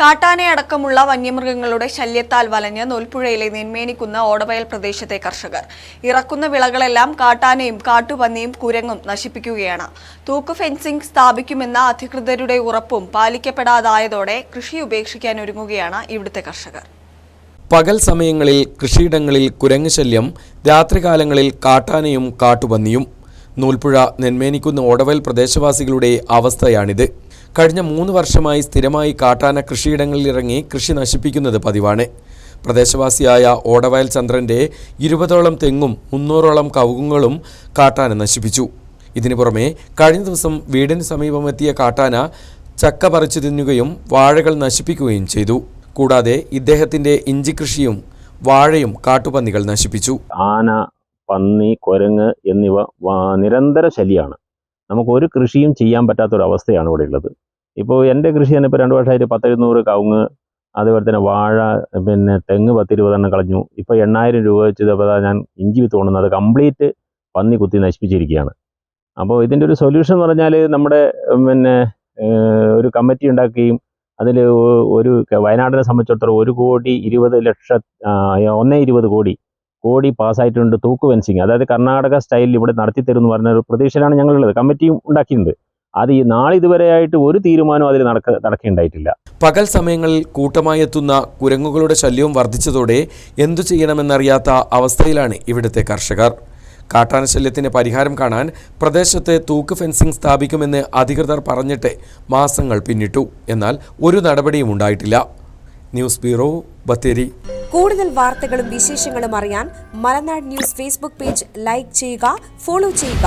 കാട്ടാനയടക്കമുള്ള വന്യമൃഗങ്ങളുടെ ശല്യത്താൽ വലഞ്ഞ് നൂൽപ്പുഴയിലെ നെന്മേനിക്കുന്ന ഓടവയൽ പ്രദേശത്തെ കർഷകർ. ഇറക്കുന്ന വിളകളെല്ലാം കാട്ടാനയും കാട്ടുപന്നിയും കുരങ്ങും നശിപ്പിക്കുകയാണ്. തൂക്ക് ഫെൻസിംഗ് സ്ഥാപിക്കുമെന്ന അധികൃതരുടെ ഉറപ്പും പാലിക്കപ്പെടാതായതോടെ കൃഷി ഉപേക്ഷിക്കാൻ ഒരുങ്ങുകയാണ് ഇവിടുത്തെ കർഷകർ. പകൽ സമയങ്ങളിൽ കൃഷിയിടങ്ങളിൽ കുരങ്ങ് ശല്യം രാത്രികാലങ്ങളിൽ കാട്ടാനയും കാട്ടുപന്നിയും. നൂൽപ്പുഴ നെന്മേനിക്കുന്ന ഓടവയൽ പ്രദേശവാസികളുടെ അവസ്ഥയാണിത്. കഴിഞ്ഞ മൂന്ന് വർഷമായി സ്ഥിരമായി കാട്ടാന കൃഷിയിടങ്ങളിൽ ഇറങ്ങി കൃഷി നശിപ്പിക്കുന്നത് പതിവാണ്. പ്രദേശവാസിയായ ഓടവയൽ ചന്ദ്രന്റെ ഇരുപതോളം തെങ്ങും മുന്നൂറോളം കവുങ്ങുകളും കാട്ടാന നശിപ്പിച്ചു. ഇതിനു പുറമെ കഴിഞ്ഞ ദിവസം വീടിന് സമീപമെത്തിയ കാട്ടാന ചക്ക പറിച്ചു തിന്നുകയും വാഴകൾ നശിപ്പിക്കുകയും ചെയ്തു. കൂടാതെ ഇദ്ദേഹത്തിന്റെ ഇഞ്ചി കൃഷിയും വാഴയും കാട്ടുപന്നികൾ നശിപ്പിച്ചു. ആന പന്നി കൊരങ്ങ് എന്നിവ നിരന്തര ശല്യമാണ് നമുക്ക് ഒരു കൃഷിയും ചെയ്യാൻ പറ്റാത്തൊരവസ്ഥയാണ് ഇവിടെ ഉള്ളത്. ഇപ്പോൾ എന്റെ കൃഷി തന്നെ ഇപ്പോൾ രണ്ട് വർഷമായിട്ട് പത്തെഴുന്നൂറ് കവുങ്ങ് അതുപോലെ തന്നെ വാഴ പിന്നെ തെങ്ങ് പത്തിരുപതെണ്ണം കളഞ്ഞു. ഇപ്പോൾ എണ്ണായിരം രൂപ വെച്ച് ഇതേപോലെ ഞാൻ ഇഞ്ചി വിത്ത് കൊണ്ടുവന്നത്. കംപ്ലീറ്റ് പന്നി കുത്തി നശിപ്പിച്ചിരിക്കുകയാണ്. അപ്പോൾ ഇതിന്റെ ഒരു സൊല്യൂഷൻ എന്ന് പറഞ്ഞാൽ നമ്മുടെ പിന്നെ ഒരു കമ്മിറ്റി ഉണ്ടാക്കുകയും അതിൽ ഒരു വയനാടിനെ സംബന്ധിച്ചിടത്തോളം ഒരു കോടി ഇരുപത് ലക്ഷം ഒന്നേ ഇരുപത് കോടി കോടി പാസ്സായിട്ടുണ്ട് തൂക്ക് ഫെൻസിങ്. അതായത് കർണാടക സ്റ്റൈലിൽ ഇവിടെ നടത്തി തരും എന്ന് പറഞ്ഞ ഒരു പ്രതീക്ഷയിലാണ് ഞങ്ങളുള്ളത്. കമ്മിറ്റിയും ഉണ്ടാക്കിയിട്ടുണ്ട്. അത് ഈ നാളിതുവരെയായിട്ട് ഒരു തീരുമാനവും അതിൽ നടക്ക നടക്കുകയുണ്ടായിട്ടില്ല പകൽ സമയങ്ങളിൽ കൂട്ടമായി എത്തുന്ന കുരങ്ങുകളുടെ ശല്യവും വർദ്ധിച്ചതോടെ എന്തു ചെയ്യണമെന്നറിയാത്ത അവസ്ഥയിലാണ് ഇവിടുത്തെ കർഷകർ. കാട്ടാന ശല്യത്തിന് പരിഹാരം കാണാൻ പ്രദേശത്ത് തൂക്ക് ഫെൻസിംഗ് സ്ഥാപിക്കുമെന്ന് അധികൃതർ പറഞ്ഞിട്ട് മാസങ്ങൾ പിന്നിട്ടു. എന്നാൽ ഒരു നടപടിയും ഉണ്ടായിട്ടില്ല. News bureau Bathery. കൂടുതൽ വാർത്തകളും വിശേഷങ്ങളും അറിയാൻ Malanad news Facebook page like ചെയ്യുക ഫോളോ ചെയ്യുക.